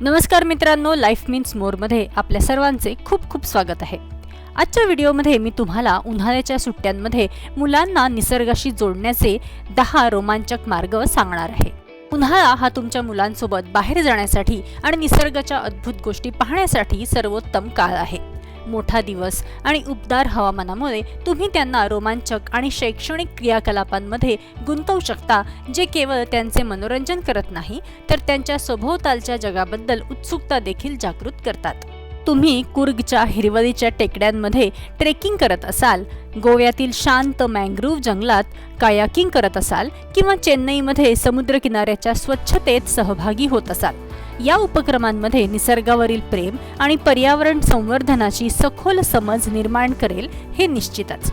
नमस्कार मित्रांनो life means मोरमध्ये आपल्या सर्वांचे खूप खूप स्वागत आहे. आजच्या व्हिडिओमध्ये मी तुम्हाला उन्हाळ्याच्या सुट्ट्यांमध्ये मुलांना निसर्गाशी जोडण्याचे दहा रोमांचक मार्ग सांगणार आहे. उन्हाळा हा तुमच्या मुलांसोबत बाहेर जाण्यासाठी आणि निसर्गाच्या अद्भुत गोष्टी पाहण्यासाठी सर्वोत्तम काळ आहे. मोठा दिवस आणि उबदार हवामानामुळे तुम्ही त्यांना रोमांचक आणि शैक्षणिक क्रियाकलापांमध्ये गुंतवू शकता जे केवळ त्यांचे मनोरंजन करत नाही तर त्यांच्या सभोवतालच्या जगाबद्दल उत्सुकता देखील जागृत करतात. तुम्ही कुर्गच्या हिरवळीच्या टेकड्यांमध्ये ट्रेकिंग करत असाल गोव्यातील शांत मँग्रोव्ह जंगलात कायाकिंग करत असाल किंवा चेन्नईमध्ये समुद्रकिनाऱ्याच्या स्वच्छतेत सहभागी होत असाल. या उपक्रमांमध्ये निसर्गावरील प्रेम आणि पर्यावरण संवर्धनाची सखोल समज निर्माण करेल हे निश्चितच.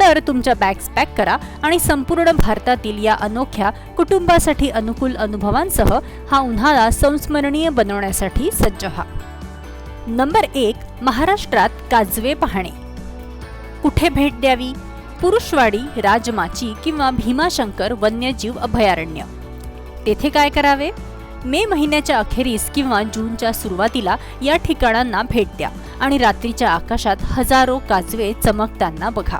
तर तुमच्या बॅग्स पॅक करा आणि संपूर्ण भारतातील या अनोख्या कुटुंबासाठी अनुकूल अनुभवांसह हा उन्हाळा संस्मरणीय बनवण्यासाठी सज्ज व्हा. नंबर एक महाराष्ट्रात काजवे पाहणे. कुठे भेट द्यावी? पुरुषवाडी राजमाची किंवा भीमाशंकर वन्यजीव अभयारण्य. तेथे काय करावे? मे महिन्याच्या अखेरीस किंवा जूनच्या सुरुवातीला या ठिकाणांना भेट द्या आणि रात्रीच्या आकाशात हजारो काजवे चमकताना बघा.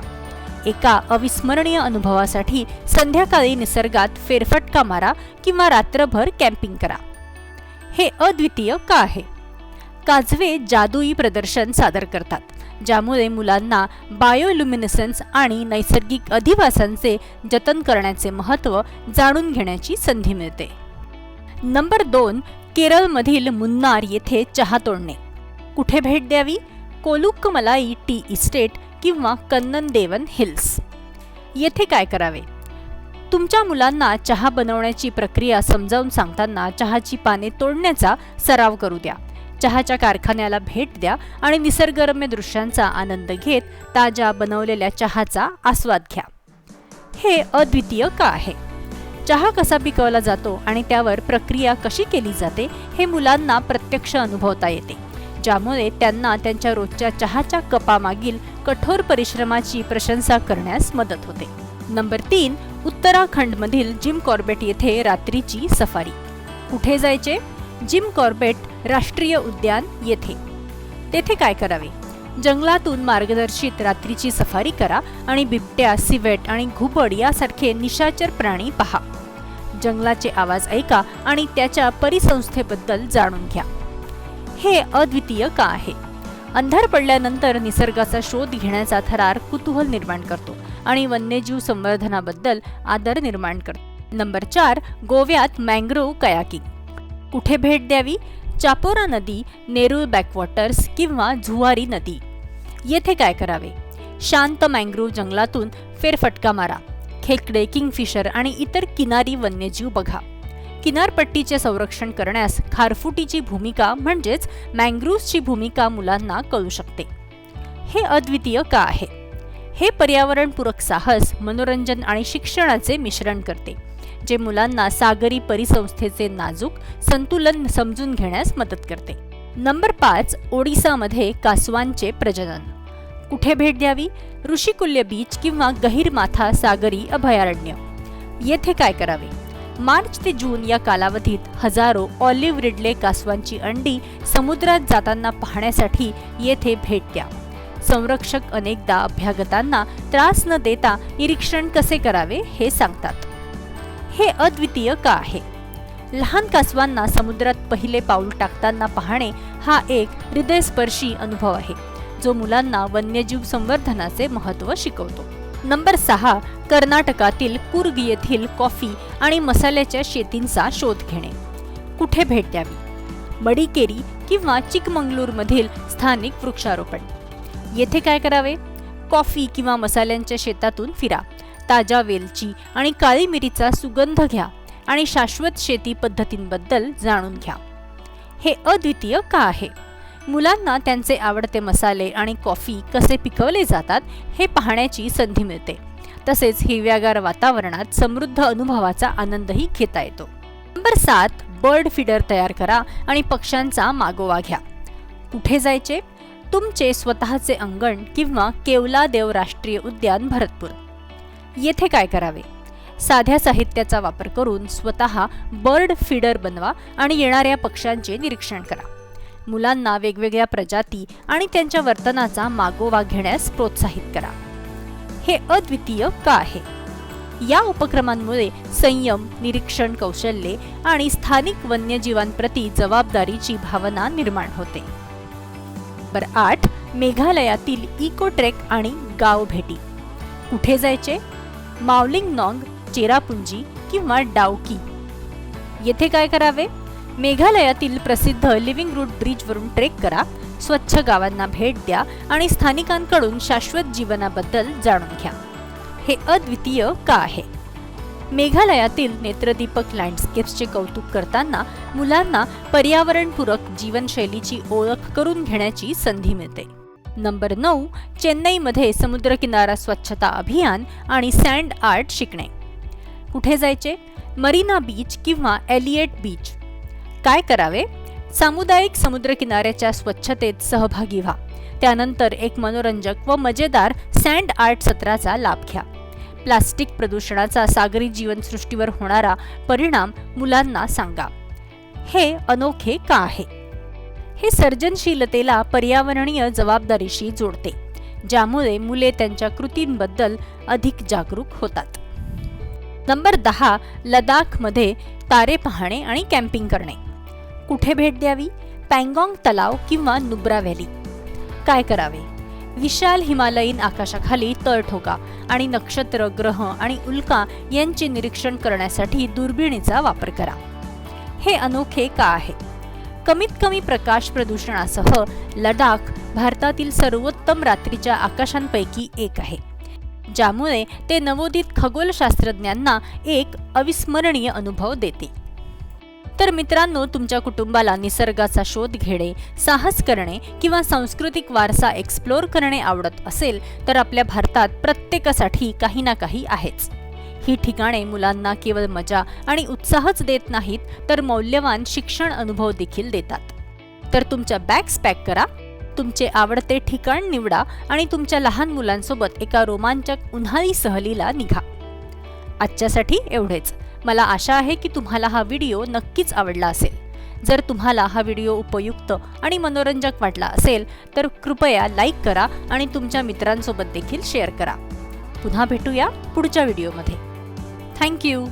एका अविस्मरणीय अनुभवासाठी संध्याकाळी निसर्गात फेरफटका मारा किंवा रात्रभर कॅम्पिंग करा. हे अद्वितीय का आहे? काजवे जादुई प्रदर्शन सादर करतात ज्यामुळे मुलांना बायोल्युमिनेसन्स आणि नैसर्गिक अधिवासांचे जतन करण्याचे महत्त्व जाणून घेण्याची संधी मिळते. नंबर दोन केरळमधील मुन्नार येथे चहा तोडणे. कुठे भेट द्यावी? कोलुक्कमलाई टी इस्टेट किंवा कन्नन देवन हिल्स. येथे काय करावे? तुमच्या मुलांना चहा बनवण्याची प्रक्रिया समजावून सांगताना चहाची पाने तोडण्याचा सराव करू द्या. चहाच्या कारखान्याला भेट द्या आणि निसर्गरम्य दृश्यांचा आनंद घेत ताज्या बनवलेल्या चहाचा आस्वाद घ्या. हे अद्वितीय का आहे? चहा कसा पिकवला जातो आणि त्यावर प्रक्रिया कशी केली जाते हे मुलांना प्रत्यक्ष अनुभवता येते. ज्यामुळे त्यांना त्यांच्या रोजच्या चहाच्या कपामागील कठोर परिश्रमाची प्रशंसा करण्यास मदत होते. नंबर तीन उत्तराखंडमधील जिम कॉर्बेट येथे रात्रीची सफारी. कुठे जायचे? जिम कॉर्बेट राष्ट्रीय उद्यान येथे. तेथे काय करावे? जंगलातून मार्गदर्शित रात्रीची सफारी करा आणि बिबट्या सिवेट आणि घुबड यासारखे निशाचर प्राणी पहा. जंगलाचे आवाज ऐका आणि त्याच्या परिसंस्थेबद्दल जाणून घ्या. हे अद्वितीय का आहे? अंधार पडल्यानंतर निसर्गाचा शोध घेण्याचा थरार कुतूहल निर्माण करतो आणि वन्यजीव संवर्धनाबद्दल आदर निर्माण करतो. नंबर चार गोव्यात मँग्रोव्ह कयाकिंग. कुठे भेट द्यावी? चापोरा नदी नेरूळ बॅकवॉटर्स किंवा झुवारी नदी. येथे काय करावे? शांत मँग्रोव्ह जंगलातून फेरफटका मारा. खेकडे किंगफिशर आणि इतर किनारी वन्यजीव बघा. किनारपट्टीचे संरक्षण करण्यास खारफुटीची भूमिका म्हणजेच मँग्रोव्हची भूमिका मुलांना कळू शकते. हे अद्वितीय का आहे? हे पर्यावरणपूरक साहस मनोरंजन आणि शिक्षणाचे मिश्रण करते. जे मुलांना सागरी परिसंस्थेचे नाजूक संतुलन समजून घेण्यास मदत करते. नंबर पाच ओडिसामध्ये कासवांचे प्रजनन. कुठे भेट द्यावी? ऋषिकुल्य बीच किंवा गहिरमाथा सागरी अभयारण्य. येथे काय करावे? मार्च ते जून या कालावधीत हजारो ऑलिव्ह रिडले कासवांची अंडी समुद्रात जाताना पाहण्यासाठी येथे भेट द्या. संरक्षक अनेकदा अभ्यागतांना त्रास न देता निरीक्षण कसे करावे हे सांगतात. हे अद्वितीय का आहे? लहान कासवांना समुद्रात पहिले पाऊल टाकताना पाहणे हा एक हृदयस्पर्शी अनुभव आहे जो मुलांना वन्यजीव संवर्धनाचे महत्त्व शिकवतो. नंबर सहा कर्नाटकातील कुर्ग येथील कॉफी आणि मसाल्याच्या शेतींचा शोध घेणे. कुठे भेट द्यावी? मडिकेरी किंवा चिकमंगलूरमधील स्थानिक वृक्षारोपण. येथे काय करावे? कॉफी किंवा मसाल्यांच्या शेतातून फिरा. ताज्या वेलची आणि काळी मिरीचा सुगंध घ्या आणि शाश्वत शेती पद्धतींबद्दल जाणून घ्या. हे अद्वितीय का आहे? मुलांना त्यांचे आवडते मसाले आणि कॉफी कसे पिकवले जातात हे पाहण्याची संधी मिळते. तसेच हिरव्यागार वातावरणात समृद्ध अनुभवाचा आनंदही घेता येतो. नंबर सात बर्ड फीडर तयार करा आणि पक्ष्यांचा मागोवा घ्या. कुठे जायचे? तुमचे स्वतःचे अंगण किंवा केवला देव राष्ट्रीय उद्यान भरतपूर. येथे काय करावे? साध्या साहित्याचा वापर करून स्वतः बर्ड फीडर बनवा आणि येणाऱ्या पक्ष्यांचे निरीक्षण करा. मुलांना वेगवेगळ्या प्रजाती आणि त्यांच्या वर्तनाचा मागोवा घेण्यास प्रोत्साहित करा. हे अद्वितीय का आहे? या उपक्रमांमुळे संयम निरीक्षण कौशल्ये आणि स्थानिक वन्यजीवांप्रती जबाबदारीची भावना निर्माण होते. बर आठ मेघालयातील इकोट्रेक आणि गाव भेटी. कुठे जायचे? मावलिंग नॉंग चेरापुंजी किंवा डावकी येथे काय करावे? मेघालयातील प्रसिद्ध लिव्हिंग रूट ब्रिजवरून ट्रेक करा स्वच्छ गावांना भेट द्या आणि स्थानिकांकडून शाश्वत जीवनाबद्दल जाणून घ्या. हे अद्वितीय का आहे? मेघालयातील नेत्रदीपक लँडस्केप्सचे कौतुक करताना मुलांना पर्यावरणपूरक जीवनशैलीची ओळख करून घेण्याची संधी मिळते. नंबर नऊ चेन्नईमध्ये समुद्रकिनारा स्वच्छता अभियान आणि सँड आर्ट शिकणे. कुठे जायचे? मरीना बीच किंवा एलिएट बीच. काय करावे? सामुदायिक समुद्रकिनाऱ्याच्या स्वच्छतेत सहभागी व्हा. त्यानंतर एक मनोरंजक व मजेदार सँड आर्ट सत्राचा लाभ घ्या. प्लास्टिक प्रदूषणाचा सागरी जीवनसृष्टीवर होणारा परिणाम मुलांना सांगा. हे अनोखे का आहे? हे सर्जनशीलतेला पर्यावरणीय जबाबदारीशी जोडते ज्यामुळे मुले त्यांच्या कृतींबद्दल अधिक जागरूक होतात. नंबर दहा लडाखमध्ये तारे पाहणे आणि कॅम्पिंग करणे. कुठे भेट द्यावी? पँगॉंग तलाव किंवा नुब्रा व्हॅली? काय करावे? विशाल हिमालयीन आकाशाखाली तळ ठोका आणि नक्षत्र ग्रह आणि उल्का यांचे निरीक्षण करण्यासाठी दुर्बिणीचा वापर करा. हे अनोखे का आहे? कमीत कमी प्रकाश प्रदूषणासह लडाख भारतातील सर्वोत्तम रात्रीच्या आकाशांपैकी एक आहे. ज्यामुळे ते नवोदित खगोलशास्त्रज्ञांना एक अविस्मरणीय अनुभव देते. तर मित्रांनो तुमच्या कुटुंबाला निसर्गाचा शोध घेणे साहस करणे किंवा सांस्कृतिक वारसा एक्सप्लोर करणे आवडत असेल तर आपल्या भारतात प्रत्येकासाठी काही ना काही आहेच. ही ठिकाणे मुलांना केवळ मजा आणि उत्साहच देत नाहीत तर मौल्यवान शिक्षण अनुभव देखील देतात. तर तुमच्या बॅग्स पॅक करा तुमचे आवडते ठिकाण निवडा आणि तुमच्या लहान मुलांसोबत एका रोमांचक उन्हाळी सहलीला निघा. आजच्यासाठी एवढेच. मला आशा आहे की तुम्हाला हा व्हिडिओ नक्कीच आवडला असेल. जर तुम्हाला हा व्हिडिओ उपयुक्त आणि मनोरंजक वाटला असेल तर कृपया लाईक करा आणि तुमच्या मित्रांसोबत देखील शेअर करा. पुन्हा भेटूया पुढच्या व्हिडिओमध्ये. Thank you.